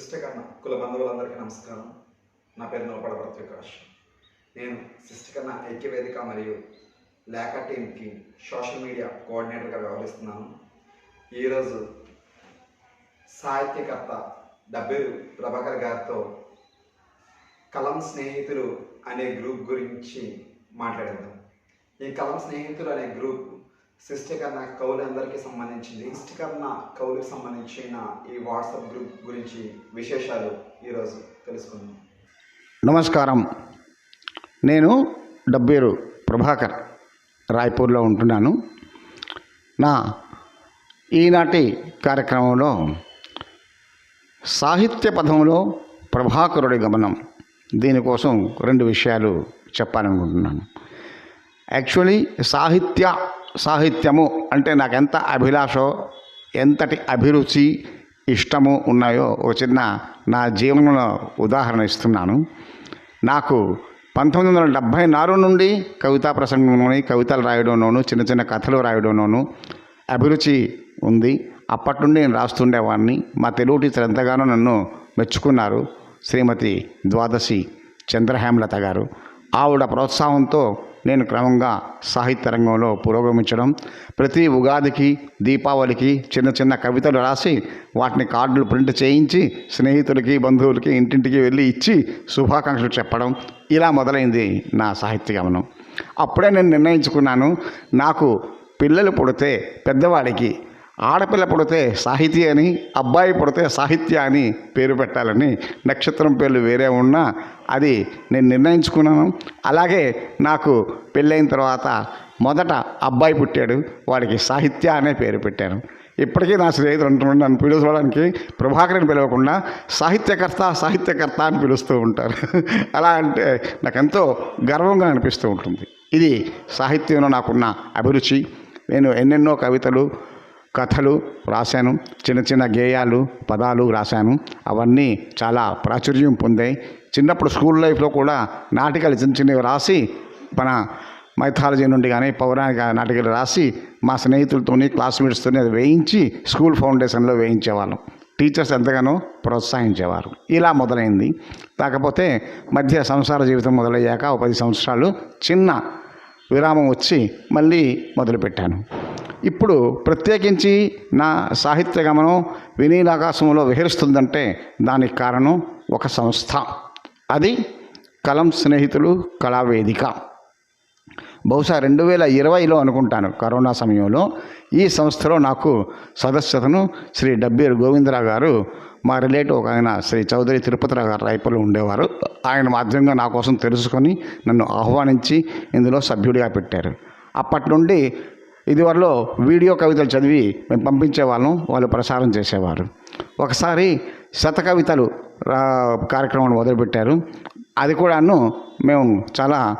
శిష్టకర్ణ కుల బంధువులందరికీ నమస్కారం. నా పేరు నోపడ ప్రత్యకాష్ నేను శిష్టకర్ణ ఐక్యవేదిక మరియు లేఖ టీంకి సోషల్ మీడియా కోఆర్డినేటర్గా వ్యవహరిస్తున్నాను. ఈరోజు సాహిత్యకర్త డబ్బేరు ప్రభాకర్ గారితో కలం స్నేహితులు అనే గ్రూప్ గురించి మాట్లాడేద్దాం. ఈ కలం స్నేహితులు అనే గ్రూప్ శిష్టికరణ కౌలు అందరికీ సంబంధించింది. ఇష్టకరణ కౌలుకి సంబంధించిన ఈ వాట్సాప్ గ్రూప్ గురించి విశేషాలు ఈరోజు తెలుసుకుందాం. నమస్కారం. నేను డబ్బేరు ప్రభాకర్ రాయ్పూర్లో ఉంటున్నాను. నా ఈనాటి కార్యక్రమంలో సాహిత్య పదంలో ప్రభాకరుడి గమనం దీనికోసం రెండు విషయాలు చెప్పాలనుకుంటున్నాను. యాక్చువల్లీ సాహిత్య సాహిత్యము అంటే నాకు ఎంత అభిలాషో ఎంతటి అభిరుచి ఇష్టము ఉన్నాయో ఒక చిన్న నా జీవనంలో ఉదాహరణ ఇస్తున్నాను. నాకు పంతొమ్మిది వందల డెబ్భై నాలుగు నుండి కవితా ప్రసంగంలోని కవితలు రాయడంలోను చిన్న చిన్న కథలు రాయడంలోను అభిరుచి ఉంది. అప్పటి నుండి నేను రాస్తుండేవాడిని మా తెలుగు టీచర్ ఎంతగానో నన్ను మెచ్చుకున్నారు. శ్రీమతి ద్వాదశి చంద్రహేమలత గారు. ఆవిడ ప్రోత్సాహంతో నేను క్రమంగా సాహిత్య రంగంలో పురోగమించడం ప్రతి ఉగాదికి దీపావళికి చిన్న చిన్న కవితలు రాసి వాటిని కార్డులు ప్రింట్ చేయించి స్నేహితులకి బంధువులకి ఇంటింటికి వెళ్ళి ఇచ్చి శుభాకాంక్షలు చెప్పడం ఇలా మొదలైంది నా సాహిత్య గమనం. అప్పుడే నేను నిర్ణయించుకున్నాను నాకు పిల్లలు పుడితే పెద్దవాడికి ఆడపిల్ల పుడితే సాహితీ అని అబ్బాయి పుడితే సాహిత్య అని పేరు పెట్టాలని నక్షత్రం పేర్లు వేరే ఉన్నా అది నేను నిర్ణయించుకున్నాను. అలాగే నాకు పెళ్ళైన తర్వాత మొదట అబ్బాయి పుట్టాడు వాడికి సాహిత్య అనే పేరు పెట్టాను. ఇప్పటికీ నా స్నేహితులు అంటున్నాడు నన్ను పిలుచుకోవడానికి ప్రభాకర్ని పిలవకుండా సాహిత్యకర్త సాహిత్యకర్త అని పిలుస్తూ ఉంటారు. అలా అంటే నాకు ఎంతో గర్వంగా అనిపిస్తూ ఉంటుంది. ఇది సాహిత్యంలో నాకున్న అభిరుచి. నేను ఎన్నెన్నో కవితలు కథలు రాశాను. చిన్న చిన్న గేయాలు పదాలు రాశాను. అవన్నీ చాలా ప్రాచుర్యం పొందాయి. చిన్నప్పుడు స్కూల్ లైఫ్లో కూడా నాటికలు చిన్న చిన్నవి రాసి మన మైథాలజీ నుండి కానీ పౌరాణిక నాటికలు రాసి మా స్నేహితులతోని క్లాస్మేట్స్తోని అది వేయించి స్కూల్ ఫౌండేషన్లో వేయించేవాళ్ళం. టీచర్స్ ఎంతగానో ప్రోత్సహించేవారు. ఇలా మొదలైంది. కాకపోతే మధ్య సంసార జీవితం మొదలయ్యాక ఒక పది సంవత్సరాలు చిన్న విరామం వచ్చి మళ్ళీ మొదలుపెట్టాను. ఇప్పుడు ప్రత్యేకించి నా సాహిత్య గమనం వినీలాకాశంలో విహరిస్తుందంటే దానికి కారణం ఒక సంస్థ. అది కలం స్నేహితులు కళావేదిక. బహుశా రెండు వేల ఇరవైలో అనుకుంటాను కరోనా సమయంలో. ఈ సంస్థలో నాకు సదస్యతను శ్రీ డబ్బేరు గోవిందరావు గారు మా రిలేటివ్ ఒక ఆయన శ్రీ చౌదరి తిరుపతిరావు గారు రైపులు ఉండేవారు. ఆయన మాధ్యమంగా నా కోసం తెలుసుకొని నన్ను ఆహ్వానించి ఇందులో సభ్యుడిగా పెట్టారు. అప్పటి నుండి ఇదివరలో వీడియో కవితలు చదివి మేము పంపించేవాళ్ళం వాళ్ళు ప్రసారం చేసేవారు. ఒకసారి శత కవితలు రా- కార్యక్రమం మొదలుపెట్టారు. అది కూడాను మేము చాలా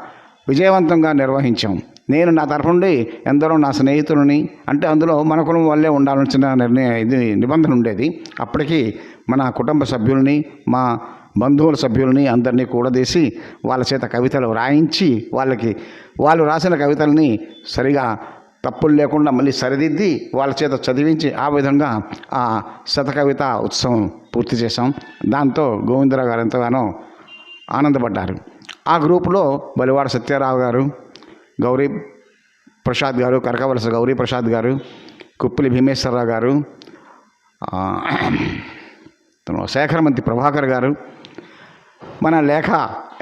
విజయవంతంగా నిర్వహించాం. నేను నా తరఫు నుండి ఎందరో నా స్నేహితులని అంటే అందులో మన కులం వల్లే ఉండాల్సిన నిర్ణయం ఇది నిబంధన ఉండేది. అప్పటికి మన కుటుంబ సభ్యుల్ని మా బంధువుల సభ్యుల్ని అందరినీ కూడదీసి వాళ్ళ చేత కవితలు రాయించి వాళ్ళకి వాళ్ళు రాసిన కవితల్ని సరిగా తప్పులు లేకుండా మళ్ళీ సరిదిద్ది వాళ్ళ చేత చదివించి ఆ విధంగా ఆ శతకవిత ఉత్సవం పూర్తి చేశాం. దాంతో గోవిందరావు గారు ఎంతగానో ఆనందపడ్డారు. ఆ గ్రూపులో బలివాడ సత్యారావు గారు గౌరీ ప్రసాద్ గారు కరకవలస గౌరీ ప్రసాద్ గారు కుప్పిలి భీమేశ్వరరావు గారు శేఖరమంతి ప్రభాకర్ గారు మన లేఖ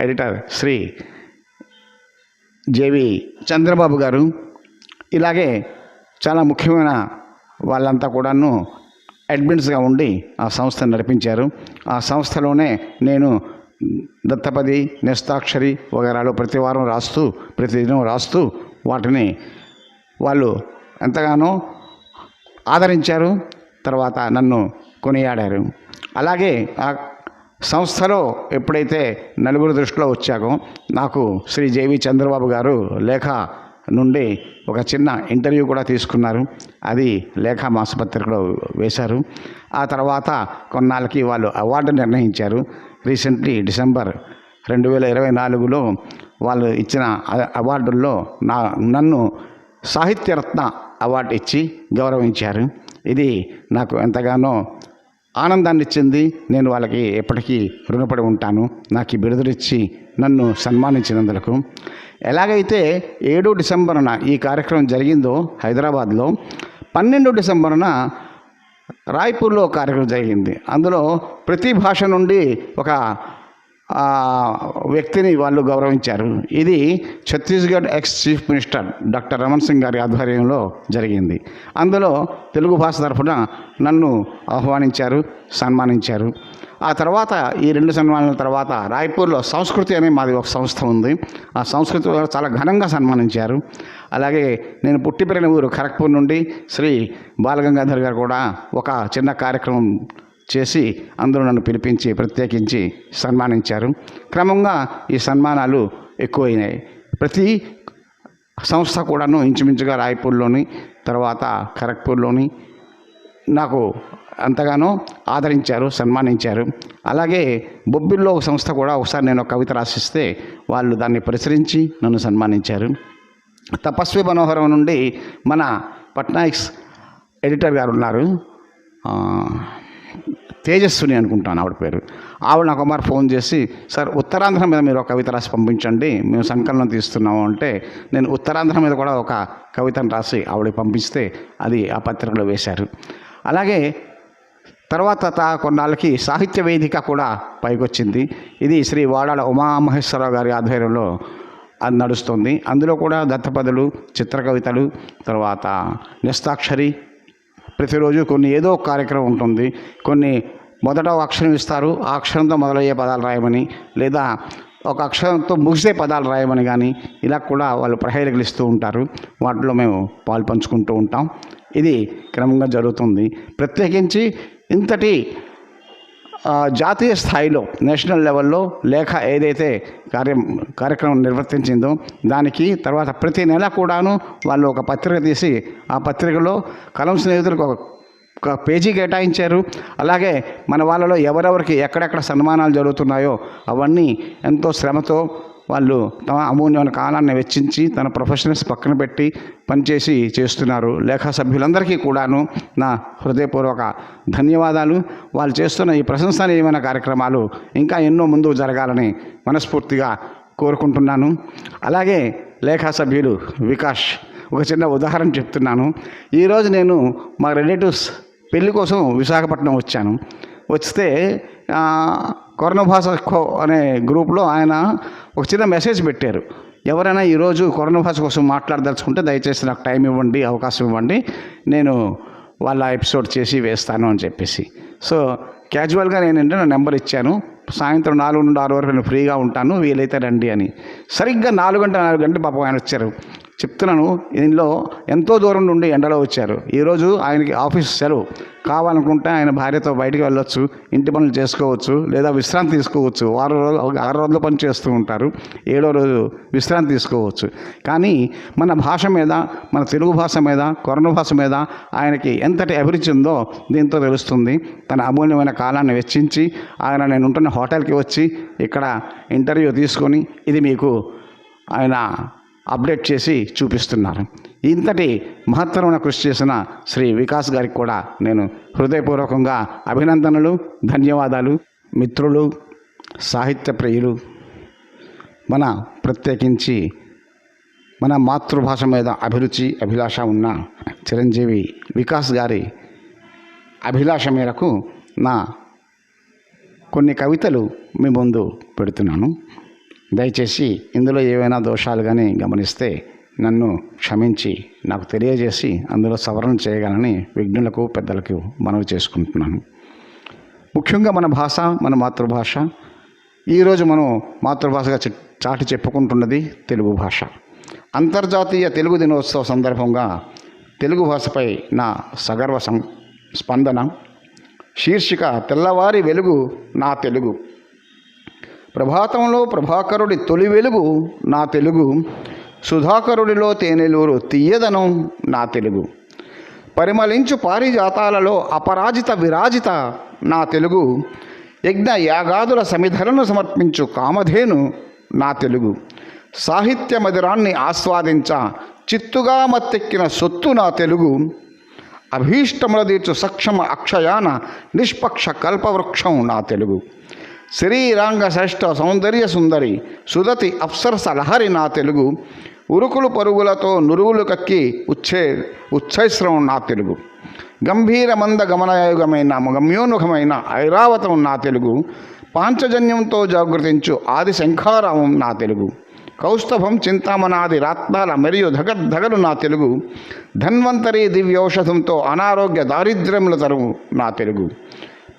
ఎడిటర్ శ్రీ జేవి చంద్రబాబు గారు ఇలాగే చాలా ముఖ్యమైన వాళ్ళంతా కూడాను అడ్మిన్స్గా ఉండి ఆ సంస్థను నడిపించారు. ఆ సంస్థలోనే నేను దత్తపది నెస్తాక్షరి వగరాలు ప్రతి వారం రాస్తూ ప్రతిదినం రాస్తూ వాటిని వాళ్ళు ఎంతగానో ఆదరించారు. తర్వాత నన్ను కొనియాడారు. అలాగే ఆ సంస్థలో ఎప్పుడైతే నలుగురు దృష్టిలో వచ్చాకో నాకు శ్రీ జేవి చంద్రబాబు గారు లేఖ నుండి ఒక చిన్న ఇంటర్వ్యూ కూడా తీసుకున్నారు. అది లేఖ మాసపత్రికలో వేశారు. ఆ తర్వాత కొన్నాళ్ళకి వాళ్ళు అవార్డు నిర్ణయించారు. రీసెంట్లీ డిసెంబర్ రెండు వేల ఇరవై నాలుగులో వాళ్ళు ఇచ్చిన అవార్డుల్లో నా నన్ను సాహిత్యరత్న అవార్డు ఇచ్చి గౌరవించారు. ఇది నాకు ఎంతగానో ఆనందాన్ని ఇచ్చింది. నేను వాళ్ళకి ఎప్పటికీ రుణపడి ఉంటాను. నాకు ఈ బిరుదునిచ్చి నన్ను సన్మానించినందుకు. ఎలాగైతే ఏడు డిసెంబర్న ఈ కార్యక్రమం జరిగిందో హైదరాబాద్లో పన్నెండు డిసెంబర్న రాయ్పూర్లో కార్యక్రమం జరిగింది. అందులో ప్రతి భాష నుండి ఒక వ్యక్తిని వాళ్ళు గౌరవించారు. ఇది Chhattisgarh ex chief minister doctor Raman Singh గారి ఆధ్వర్యంలో జరిగింది. అందులో తెలుగు భాష తరఫున నన్ను ఆహ్వానించారు సన్మానించారు. ఆ తర్వాత ఈ రెండు సన్మానాల తర్వాత రాయ్పూర్లో సంస్కృతి అనే మాది ఒక సంస్థ ఉంది. ఆ సంస్కృతి చాలా ఘనంగా సన్మానించారు. అలాగే నేను పుట్టి పెరిగిన ఊరు ఖరగ్పూర్ నుండి శ్రీ బాలగంగాధర్ గారు కూడా ఒక చిన్న కార్యక్రమం చేసి అందరూ నన్ను పిలిపించి ప్రత్యేకించి సన్మానించారు. క్రమంగా ఈ సన్మానాలు ఎక్కువైనాయి. ప్రతి సంస్థ కూడాను ఇంచుమించుగా రాయ్పూర్లోని తర్వాత ఖరగ్పూర్లోని నాకు అంతగానో ఆదరించారు సన్మానించారు. అలాగే బొబ్బిల్లో ఒక సంస్థ కూడా ఒకసారి నేను ఒక కవిత రాసిస్తే వాళ్ళు దాన్ని ప్రచురించి నన్ను సన్మానించారు. తపస్వి మనోహరం నుండి మన పట్నాయక్స్ ఎడిటర్ గారు ఉన్నారు. తేజస్విని అనుకుంటాను ఆవిడ పేరు. ఆవిడ నాకు ఒకమారు ఫోన్ చేసి సార్ ఉత్తరాంధ్ర మీద మీరు ఒక కవిత రాసి పంపించండి మేము సంకలనం తీస్తున్నాము. అంటే నేను ఉత్తరాంధ్ర మీద కూడా ఒక కవితను రాసి ఆవిడకి పంపిస్తే అది ఆ పత్రికలో వేశారు. అలాగే తర్వాత తా కొన్నాళ్ళకి సాహిత్య వేదిక కూడా పైకొచ్చింది. ఇది శ్రీ వాడాల ఉమామహేశ్వరరావు గారి ఆధ్వర్యంలో అది నడుస్తుంది. అందులో కూడా దత్తపదులు చిత్రకవితలు తర్వాత నిస్తాక్షరి. ప్రతిరోజు కొన్ని ఏదో కార్యక్రమం ఉంటుంది. కొన్ని మొదట ఒక అక్షరం ఇస్తారు. ఆ అక్షరంతో మొదలయ్యే పదాలు రాయమని లేదా ఒక అక్షరంతో ముగిసే పదాలు రాయమని కానీ ఇలా కూడా వాళ్ళు ప్రహేళికలు ఇస్తూ ఉంటారు. వాటిలో మేము పాలు పంచుకుంటూ ఉంటాం. ఇది క్రమంగా జరుగుతుంది. ప్రత్యేకించి ఇంతటి జాతీయ స్థాయిలో నేషనల్ లెవెల్లో లేఖ ఏదైతే కార్యం కార్యక్రమం నిర్వర్తించిందో దానికి తర్వాత ప్రతి నెల కూడాను వాళ్ళు ఒక పత్రిక తీసి ఆ పత్రికలో కలం స్నేహితులకు ఒక ఒక పేజీ కేటాయించారు. అలాగే మన వాళ్ళలో ఎవరెవరికి ఎక్కడెక్కడ సన్మానాలు జరుగుతున్నాయో అవన్నీ ఎంతో శ్రమతో వాళ్ళు తమ అమూల్యమైన కాలాన్ని వెచ్చించి తన ప్రొఫెషనల్స్ పక్కన పెట్టి పనిచేసి చేస్తున్నారు. లేఖ సభ్యులందరికీ కూడాను నా హృదయపూర్వక ధన్యవాదాలు. వాళ్ళు చేస్తున్న ఈ ప్రశంసనీయమైన కార్యక్రమాలు ఇంకా ఎన్నో ముందు జరగాలని మనస్ఫూర్తిగా కోరుకుంటున్నాను. అలాగే లేఖా సభ్యులు వికాష్ ఒక చిన్న ఉదాహరణ చెప్తున్నాను. ఈరోజు నేను మా రిలేటివ్స్ పెళ్ళి కోసం విశాఖపట్నం వచ్చాను. వస్తే ఆ, కరోనా భాష అనే గ్రూప్లో ఆయన ఒక చిన్న మెసేజ్ పెట్టారు. ఎవరైనా ఈరోజు కరోనా భాష కోసం మాట్లాడదలుచుకుంటే దయచేసి నాకు టైం ఇవ్వండి అవకాశం ఇవ్వండి నేను వాళ్ళ ఎపిసోడ్ చేసి వేస్తాను అని చెప్పేసి. సో క్యాజువల్గా నేను ఏంటంటే నా నెంబర్ ఇచ్చాను. సాయంత్రం నాలుగు నుండి ఆరు వరకు నేను ఫ్రీగా ఉంటాను వీలైతే రండి అని. సరిగ్గా నాలుగు గంటల నాలుగు గంటలు పాపం ఆయన వచ్చారు. చెప్తున్నాను దీనిలో ఎంతో దూరం నుండి ఎండలో వచ్చారు. ఈరోజు ఆయనకి ఆఫీస్ సెలవు. కావాలనుకుంటే ఆయన భార్యతో బయటికి వెళ్ళొచ్చు ఇంటి పనులు చేసుకోవచ్చు లేదా విశ్రాంతి తీసుకోవచ్చు. వారం రోజులు ఆరు రోజులు పని చేస్తూ ఉంటారు. ఏడో రోజు విశ్రాంతి తీసుకోవచ్చు. కానీ మన భాష మీద మన తెలుగు భాష మీద కొరణ భాష మీద ఆయనకి ఎంతటి అభిరుచి ఉందో దీంతో తెలుస్తుంది. తన అమూల్యమైన కాలాన్ని వెచ్చించి ఆయన నేను ఉంటున్న హోటల్కి వచ్చి ఇక్కడ ఇంటర్వ్యూ తీసుకొని ఇది మీకు ఆయన అప్డేట్ చేసి చూపిస్తున్నారు. ఇంతటి మహత్తరమైన కృషి చేసిన శ్రీ వికాస్ గారికి కూడా నేను హృదయపూర్వకంగా అభినందనలు ధన్యవాదాలు. మిత్రులు సాహిత్య ప్రియులు మన ప్రత్యేకించి మన మాతృభాష మీద అభిరుచి అభిలాష ఉన్న చిరంజీవి వికాస్ గారి అభిలాష మేరకు నా కొన్ని కవితలు మీ ముందు పెడుతున్నాను. దయచేసి ఇందులో ఏవైనా దోషాలు కానీ గమనిస్తే నన్ను క్షమించి నాకు తెలియజేసి అందులో సవరణ చేయగలని విఘ్నులకు పెద్దలకు మనవి చేసుకుంటున్నాను. ముఖ్యంగా మన భాష మన మాతృభాష. ఈరోజు మనం మాతృభాషగా చాటి చెప్పుకుంటున్నది తెలుగు భాష. అంతర్జాతీయ తెలుగు దినోత్సవ సందర్భంగా తెలుగు భాషపై నా సగర్వ సం స్పందన. శీర్షిక తెల్లవారి వెలుగు నా తెలుగు. ప్రభాతంలో ప్రభాకరుడి తొలి వెలుగు నా తెలుగు. సుధాకరుడిలో తేనెలూరు తీయదనం నా తెలుగు. పరిమళించు పారిజాతాలలో అపరాజిత విరాజిత నా తెలుగు. యజ్ఞ యాగాదుల సమిధలను సమర్పించు కామధేను నా తెలుగు. సాహిత్య మధురాన్ని ఆస్వాదించ చిత్తుగా మత్తెక్కిన సొత్తు నా తెలుగు. అభీష్టముల తీర్చు సక్షమ అక్షయాన నిష్పక్ష కల్పవృక్షం నా తెలుగు. శ్రీరాంగ శ్రేష్ఠ సౌందర్య సుందరి సుదతి అప్సరస లహరి నా తెలుగు. ఉరుకులు పరుగులతో నురుగులు కక్కి ఉచ్చే ఉచ్చైశ్రవం నా తెలుగు. గంభీర మంద గమనయోగమైన గమ్యోన్ముఖమైన ఐరావతం నా తెలుగు. పాంచజన్యంతో జాగృతించు ఆది శంఖారామం నా తెలుగు. కౌస్తభం చింతామనాది రాత్నాల మరియు ధగద్ధగలు నా తెలుగు. ధన్వంతరి దివ్యౌషధంతో అనారోగ్య దారిద్ర్యముల తరువు నా తెలుగు.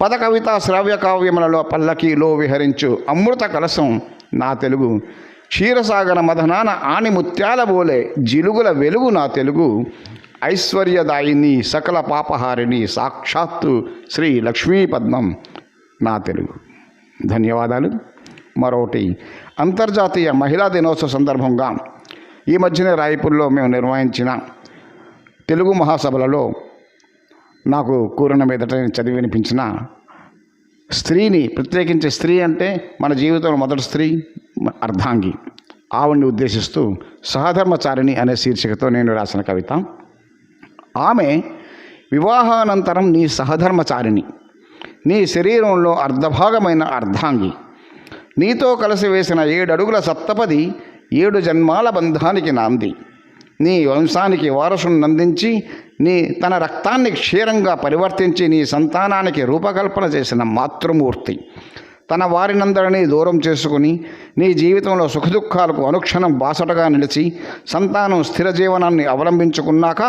పద కవిత శ్రావ్య కావ్యములలో పల్లకీలో విహరించు అమృత కలసం నా తెలుగు. క్షీరసాగర మదనాన ఆని ముత్యాల బోలే జిలుగుల వెలుగు నా తెలుగు. ఐశ్వర్యదాయిని సకల పాపహారిణి సాక్షాత్తు శ్రీ లక్ష్మీ పద్మం నా తెలుగు. ధన్యవాదాలు. మరొకటి అంతర్జాతీయ మహిళా దినోత్సవ సందర్భంగా ఈ మధ్యనే రాయపూర్లో మేము నిర్వహించిన తెలుగు మహాసభలలో నాకు కూరన మీదట నేను చదివి వినిపించిన స్త్రీని ప్రత్యేకించి స్త్రీ అంటే మన జీవితంలో మొదటి స్త్రీ అర్ధాంగి. ఆవిడ్ని ఉద్దేశిస్తూ సహధర్మచారిణి అనే శీర్షికతో నేను రాసిన కవిత. ఆమె వివాహానంతరం నీ సహధర్మచారిణి. నీ శరీరంలో అర్ధభాగమైన అర్ధాంగి. నీతో కలిసి వేసిన ఏడు అడుగుల సప్తపది ఏడు జన్మాల బంధానికి నాంది. నీ వంశానికి వారసుని నందించి నీ తన రక్తాన్ని క్షీరంగా పరివర్తించి నీ సంతానానికి రూపకల్పన చేసిన మాతృమూర్తి. తన వారినందరినీ దూరం చేసుకుని నీ జీవితంలో సుఖదుఖాలకు అనుక్షణం బాసటగా నిలిచి సంతానం స్థిర జీవనాన్ని అవలంబించుకున్నాక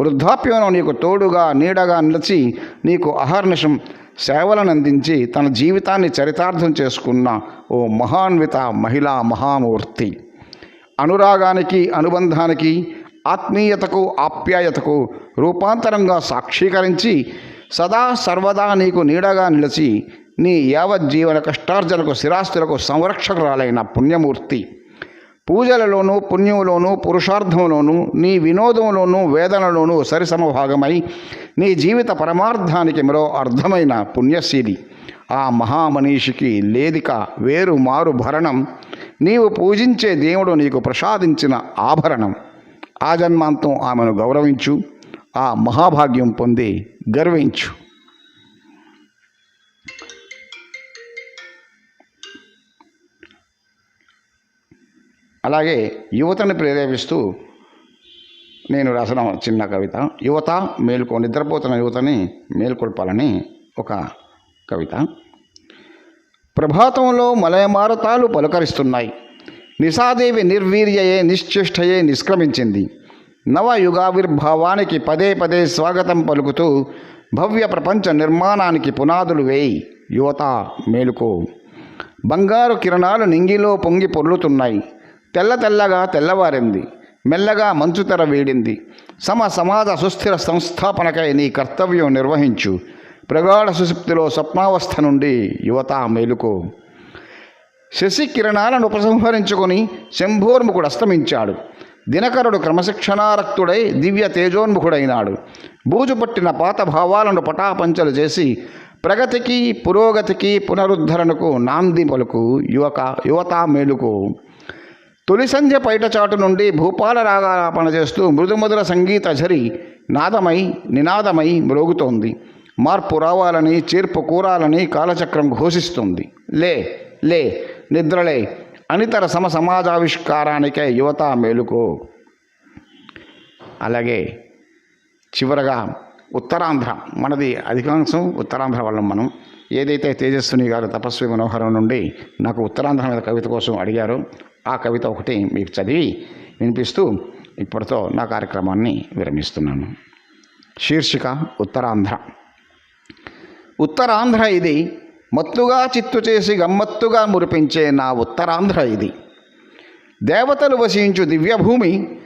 వృద్ధాప్యంలో నీకు తోడుగా నీడగా నిలిచి నీకు అహర్నిషం సేవలను అందించి తన జీవితాన్ని చరితార్థం చేసుకున్న ఓ మహాన్విత మహిళా మహామూర్తి. అనురాగానికి అనుబంధానికి ఆత్మీయతకు ఆప్యాయతకు రూపాంతరంగా సాక్షీకరించి సదా సర్వదా నీకు నీడగా నిలిచి నీ యావజ్జీవన కష్టార్జనకు స్థిరాస్తులకు సంరక్షకురాలైన పుణ్యమూర్తి. పూజలలోనూ పుణ్యములోనూ పురుషార్థంలోనూ నీ వినోదంలోనూ వేదనలోనూ సరిసమభాగమై నీ జీవిత పరమార్థానికి మరో అర్థమైన పుణ్యశీలి. ఆ మహామనీషికి లేదిక వేరు మారు భరణం. నీవు పూజించే దేవుడు నీకు ప్రసాదించిన ఆభరణం. ఆ జన్మాంతం ఆమెను గౌరవించు ఆ మహాభాగ్యం పొంది గర్వించు. అలాగే యువతను ప్రేరేపిస్తూ నేను రాసిన చిన్న కవిత. యువత మేల్కో నిద్రపోతున్న యువతని మేల్కొల్పాలని ఒక కవిత. ప్రభాతంలో మలయమారతాలు పలుకరిస్తున్నాయి. నిశాదేవి నిర్వీర్యయే నిశ్చేష్టయే నిష్క్రమించింది. నవయుగావిర్భావానికి పదే పదే స్వాగతం పలుకుతూ భవ్య ప్రపంచ నిర్మాణానికి పునాదులు వేయి. యువత మేలుకో. బంగారు కిరణాలు నింగిలో పొంగి పొర్లుతున్నాయి. తెల్ల తెల్లగా తెల్లవారింది. మెల్లగా మంచుతెర వీడింది. సమ సమాజ సుస్థిర సంస్థాపనకై నీ కర్తవ్యం నిర్వహించు. ప్రగాఢ సుశుప్తిలో స్వప్నావస్థ నుండి యువత మేలుకో. శశి కిరణాలను ఉపసంహరించుకొని శంభోర్ముఖుడు అస్తమించాడు. దినకరుడు క్రమశిక్షణారక్తుడై దివ్య తేజోన్ముఖుడైనాడు. బూజు పట్టిన పాత భావాలను పటాపంచలు చేసి ప్రగతికి పురోగతికి పునరుద్ధరణకు నాంది పలుకు యువక యువత మేలుకు. తొలి సంధ్య పైటచాటు నుండి భూపాల రాగాలాపన చేస్తూ మృదుమధుర సంగీత ఝరి నాదమై నినాదమై మ్రోగుతోంది. మార్పు రావాలని చేర్పు కూరాలని కాలచక్రం ఘోషిస్తుంది. లే లే నిద్రలే. అనితర సమ సమాజావిష్కారానికే యువత మేలుకు. అలాగే చివరగా ఉత్తరాంధ్ర. మనది అధికాంశం ఉత్తరాంధ్ర వాళ్ళం మనం. ఏదైతే తేజస్విని గారు తపస్వి మనోహరం నుండి నాకు ఉత్తరాంధ్ర మీద కవిత కోసం అడిగారో ఆ కవిత ఒకటి మీకు చదివి వినిపిస్తూ ఇప్పటితో నా కార్యక్రమాన్ని విరమిస్తున్నాను. శీర్షిక ఉత్తరాంధ్ర. ఉత్తరాంధ్ర ఇది మత్తుగా చిత్తు చేసి గమ్మత్తుగా మురిపించే నా ఉత్తరాంధ్ర ఇది. దేవతలు వసించు దివ్యభూమి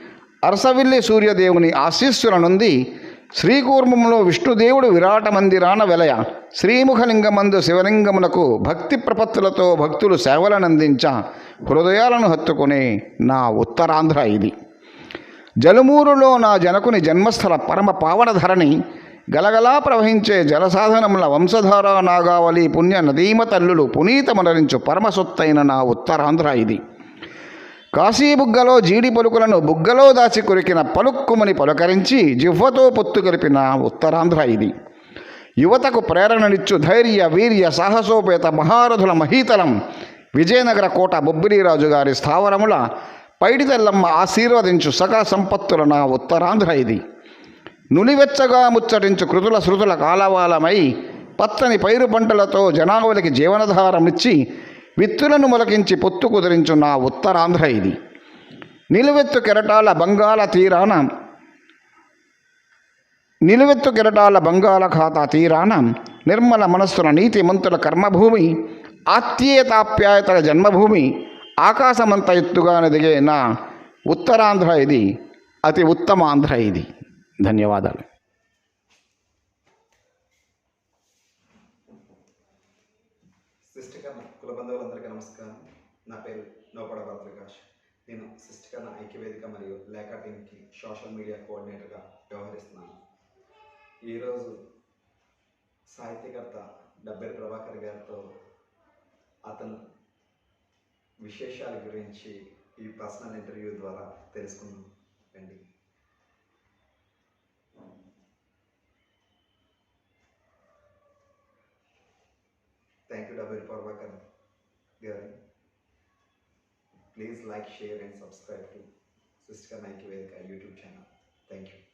అరసవిల్లి సూర్యదేవుని ఆశీస్సుల నుండి శ్రీకూర్మంలో విష్ణుదేవుడు విరాట మందిరాన వెలయ. శ్రీముఖలింగమందు శివలింగమునకు భక్తి ప్రపత్తులతో భక్తులు సేవలనందించ హృదయాలను హత్తుకునే నా ఉత్తరాంధ్ర ఇది. జలుమూరులో నా జనకుని జన్మస్థల పరమ పావనధరణి గలగలా ప్రవహించే జలసాధనముల వంశధార నాగావళి పుణ్య నదీమ తల్లులు పునీతమనరించు పరమసొత్తైన నా ఉత్తరాంధ్ర ఇది. కాశీబుగ్గలో జీడి పలుకులను బుగ్గలో దాచి కొరికిన పలుక్కుమని పలుకరించి జివ్వతో పొత్తు కలిపిన ఉత్తరాంధ్ర ఇది. యువతకు ప్రేరణనిచ్చు ధైర్య వీర్య సాహసోపేత మహారథుల మహీతలం విజయనగర కోట బొబ్బిలిరాజు గారి స్థావరముల పైడితెల్లమ్మ ఆశీర్వదించు సకల సంపత్తుల నా ఉత్తరాంధ్ర ఇది. నులివెచ్చగా ముచ్చటించు కృతుల శృతుల కాలవాలమై పచ్చని పైరు పంటలతో జనావళికి జీవనధారమిచ్చి విత్తులను మొలకించి పొత్తు కుదిరించు నా ఉత్తరాంధ్ర ఇది. నిలువెత్తు కెరటాల బంగాళ తీరాన నిలువెత్తు కెరటాల బంగాళాఖాత తీరాన నిర్మల మనస్సుల నీతి మంతుల కర్మభూమి ఆత్మీయతాప్యాయతల జన్మభూమి ఆకాశమంత ఎత్తుగా దిగే నా ఉత్తరాంధ్ర ఇది అతి ఉత్తమ ఆంధ్ర ఇది. ధన్యవాదాలు. సిస్టికర్ణ కుల బంధువులందరికీ నమస్కారం. నా పేరు నోపడ భద్రకాష్ నేను సిస్టికర్ణ ఐక్యవేదిక మరియు లేఖ టీంకి సోషల్ మీడియా కోఆర్డినేటర్గా వ్యవహరిస్తున్నాను. ఈరోజు సాహిత్యకర్త డబ్బేరు ప్రభాకర్ గారితో అతను విశేషాల గురించి ఈ పర్సనల్ ఇంటర్వ్యూ ద్వారా తెలుసుకుందాం. రండి. Thank you, Dabir, for working. Dear, Please like, share, and subscribe to Sister Nike Velka YouTube channel. Thank you.